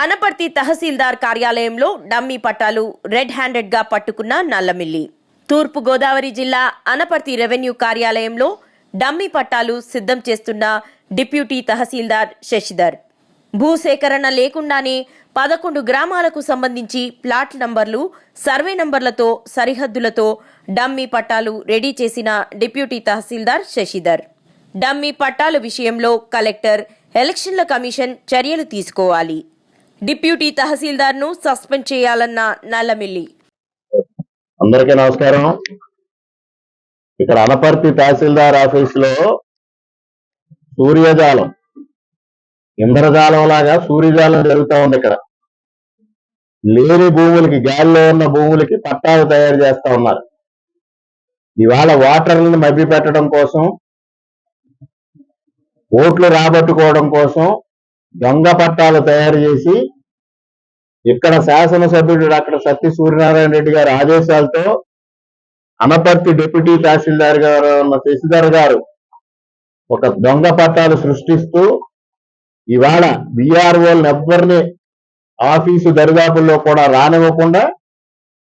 అనపర్తి తహసీల్దార్ కార్యాలయంలో డమ్మీ పట్టాలు రెడ్ హ్యాండెడ్గా పట్టుకున్న నల్లమిల్లి. తూర్పు గోదావరి జిల్లా అనపర్తి రెవెన్యూ కార్యాలయంలో డమ్మీ పట్టాలు సిద్ధం చేస్తున్న డిప్యూటీ తహసీల్దార్ శశిధర్. భూసేకరణ లేకుండానే పదకొండు గ్రామాలకు సంబంధించి ప్లాట్ నంబర్లు సర్వే నంబర్లతో సరిహద్దులతో డమ్మీ పట్టాలు రెడీ చేసిన డిప్యూటీ తహసీల్దార్ శశిధర్. డమ్మీ పట్టాల విషయంలో కలెక్టర్ ఎలక్షన్ల కమిషన్ చర్యలు తీసుకోవాలి. డిప్యూటీ తహసీల్దార్ను సస్పెండ్ చేయాలన్న నల్లమిల్లి. అందరికీ నమస్కారం. ఇక్కడ అనపర్తి తహసీల్దార్ ఆఫీస్లో సూర్యజాలం ఇంద్రజాలం లాగా సూర్యజాలం జరుగుతూ ఉంది ఇక్కడ. లేని భూములకి గాలిలో ఉన్న భూములకి పట్టాలు తయారు చేస్తా ఉన్నారు. ఇవాళ వాటర్లను మభ్య పెట్టడం కోసం ఓట్లు రాబట్టుకోవడం కోసం దొంగ పట్టాలు తయారు చేసి ఇక్కడ శాసనసభ్యుడు డాక్టర్ సత్య సూర్యనారాయణ రెడ్డి గారి ఆదేశాలతో అనపర్తి డిప్యూటీ తహసీల్దార్ గారు ఉన్న శశిధర్ గారు ఒక దొంగ పట్టాలు సృష్టిస్తూ ఇవాళ బీఆర్ఓలను ఎవ్వరిని ఆఫీసు దరిదాపుల్లో కూడా రానివ్వకుండా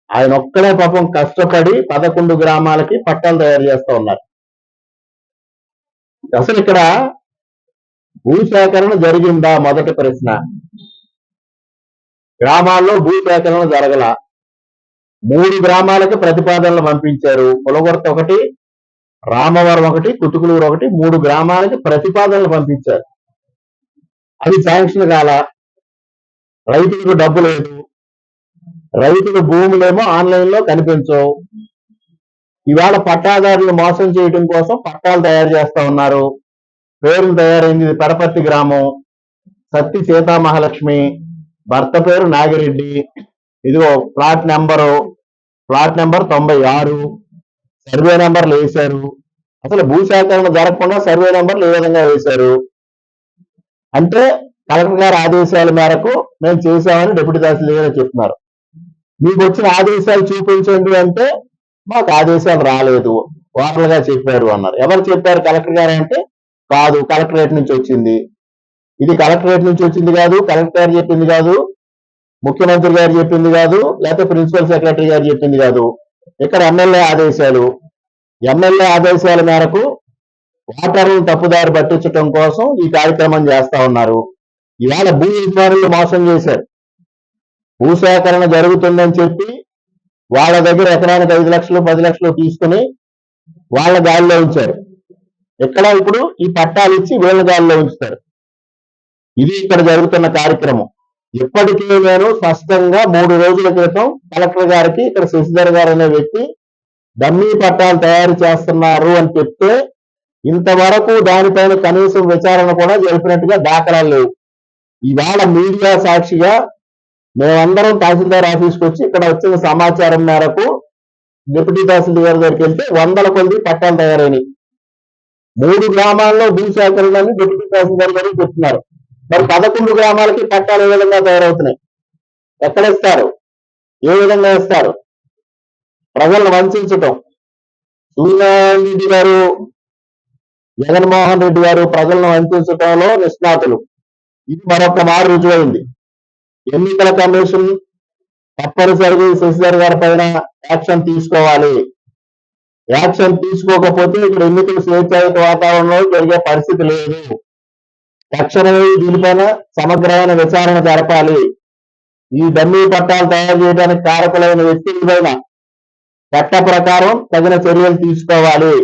ఆయన ఒక్కడే పాపం కష్టపడి పదకొండు గ్రామాలకి పట్టాలు తయారు చేస్తూ ఉన్నారు. అసలు ఇక్కడ భూసేకరణ జరిగిందా? మొదటి ప్రశ్న. గ్రామాల్లో భూ సేకరణ జరగల మూడు గ్రామాలకు ప్రతిపాదనలు పంపించారు. పులగొరత ఒకటి రామవరం ఒకటి కుతుకులూరు ఒకటి మూడు గ్రామాలకి ప్రతిపాదనలు పంపించారు. అది శాంక్షన్ కాల. రైతులకు డబ్బు లేదు. రైతుల భూములేమో ఆన్లైన్లో కనిపించవు. ఇవాళ పట్టాదారులు మోసం చేయడం కోసం పట్టాలు తయారు చేస్తా ఉన్నారు. పేరు తయారైంది పెడపర్తి గ్రామం. సత్తి సీతామహాలక్ష్మి భర్త పేరు నాగిరెడ్డి. ఇదిగో ప్లాట్ నెంబరు ప్లాట్ నెంబర్ తొంభై ఆరు. సర్వే నెంబర్లు వేశారు. అసలు భూసేకరణ జరగకుండా సర్వే నెంబర్లు ఏ విధంగా వేశారు? అంటే కలెక్టర్ గారి ఆదేశాల మేరకు మేము చేశామని డిప్యూటీ తహసీల్దార్ గారు చెప్తున్నారు. మీకు వచ్చిన ఆదేశాలు చూపించండి అంటే మాకు ఆదేశాలు రాలేదు. ఓరల్ చెప్పారు అన్నారు. ఎవరు చెప్పారు కలెక్టర్ గారు అంటే కాదు కలెక్టరేట్ నుంచి వచ్చింది. ఇది కలెక్టరేట్ నుంచి వచ్చింది కాదు కలెక్టర్ గారు చెప్పింది కాదు ముఖ్యమంత్రి గారు చెప్పింది కాదు లేకపోతే ప్రిన్సిపల్ సెక్రటరీ గారు చెప్పింది కాదు. ఇక్కడ ఎమ్మెల్యే ఆదేశాలు. ఎమ్మెల్యే ఆదేశాల మేరకు వాటర్లను తప్పుదారి పట్టించడం కోసం ఈ కార్యక్రమం చేస్తా ఉన్నారు. ఇవాళ భూ యజమానులు మోసం చేశారు. భూసేకరణ జరుగుతుందని చెప్పి వాళ్ళ దగ్గర ఎకరానికి ఐదు లక్షలు పది లక్షలు తీసుకుని వాళ్ళ గాలిలో ఉంచారు. ఇక్కడ ఇప్పుడు ఈ పట్టాలు ఇచ్చి వీళ్ళ గాలిలో ఉంచుతారు. ఇది ఇక్కడ జరుగుతున్న కార్యక్రమం. ఇప్పటికే నేను స్పష్టంగా మూడు రోజుల క్రితం కలెక్టర్ గారికి ఇక్కడ శశిధర్ గారు అనే వ్యక్తి డమ్మీ పట్టాలు తయారు చేస్తున్నారు అని చెప్తే ఇంతవరకు దానిపైన కనీసం విచారణ కూడా జరిపినట్టుగా దాఖలాలు లేవు. ఇవాళ మీడియా సాక్షిగా మేమందరం తహసీల్దార్ ఆఫీస్కి వచ్చి ఇక్కడ వచ్చిన సమాచారం మేరకు డిప్యూటీ తహసీల్దార్ గారి దగ్గరికి వెళ్తే వందల కొద్ది పట్టాలు తయారైనాయి. మూడు గ్రామాల్లో భూ సేకరణని డిప్యూటీ తహసీల్దార్ చెప్తున్నారు. మరి పదకొండు గ్రామాలకి పట్టాలు ఏ విధంగా తయారవుతున్నాయి? ఎక్కడ ఇస్తారు? ఏ విధంగా ఇస్తారు? ప్రజలను వంచడం సూర్యనారాయణ గారు జగన్మోహన్ రెడ్డి గారు ప్రజలను వంచడంలో నిష్ణాతులు. ఇది మరొక మారు రుజువైంది. ఎన్నికల కమిషన్ తప్పనిసరిగా శశిధర్ గారి పైన యాక్షన్ తీసుకోవాలి. యాక్షన్ తీసుకోకపోతే ఇక్కడ ఎన్నికల స్వేచ్ఛాయుత వాతావరణంలో జరిగే పరిస్థితి లేదు. తక్షణమే దీనిపైన సమగ్రమైన విచారణ జరపాలి. ఈ డమ్మీ పట్టాలు తయారు చేయడానికి కారకులైన వ్యక్తులపైన చట్ట ప్రకారం తగిన చర్యలు తీసుకోవాలి.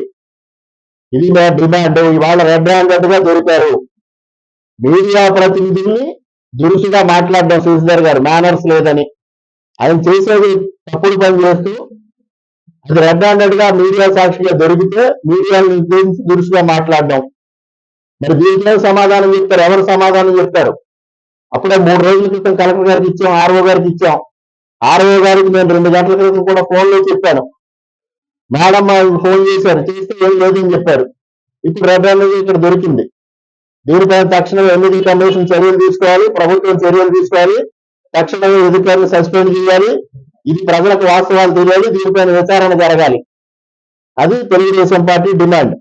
ఇది మా డిమాండ్. ఇవాళ రెడ్ హ్యాండెడ్గా దొరికారు. మీడియా ప్రతినిధుల్ని దురుసుగా మాట్లాడడం శశిధర్ గారు మేనర్స్ లేదని. ఆయన చేసేది తప్పుడు పని చేస్తూ అది రెడ్ హ్యాండెడ్గా మీడియా సాక్షిగా దొరికితే మీడియాని గురించి దురుసుగా మాట్లాడడం. మరి దీంట్లో సమాధానం చెప్తారు? ఎవరు సమాధానం చెప్తారు? అప్పుడే మూడు రోజుల క్రితం కలెక్టర్ గారికి ఇచ్చాం ఆర్ఓ గారికి ఇచ్చాం. ఆర్ఓ గారికి నేను రెండు గంటల క్రితం కూడా ఫోన్లో చెప్పాను. మేడం ఫోన్ చేశారు చేస్తే ఏం లేదని చెప్పారు. ఇప్పుడు రెడ్ హ్యాండెడ్ ఇక్కడ దొరికింది. దీనిపైన తక్షణమే ఎన్నికల కమిషన్ చర్యలు తీసుకోవాలి? ప్రభుత్వం చర్యలు తీసుకోవాలి. తక్షణమే అధికారులు సస్పెండ్ చేయాలి. ఇది ప్రజలకు వాస్తవాలు తెలియాలి దీనిపైన విచారణ జరగాలి. అది తెలుగుదేశం పార్టీ డిమాండ్.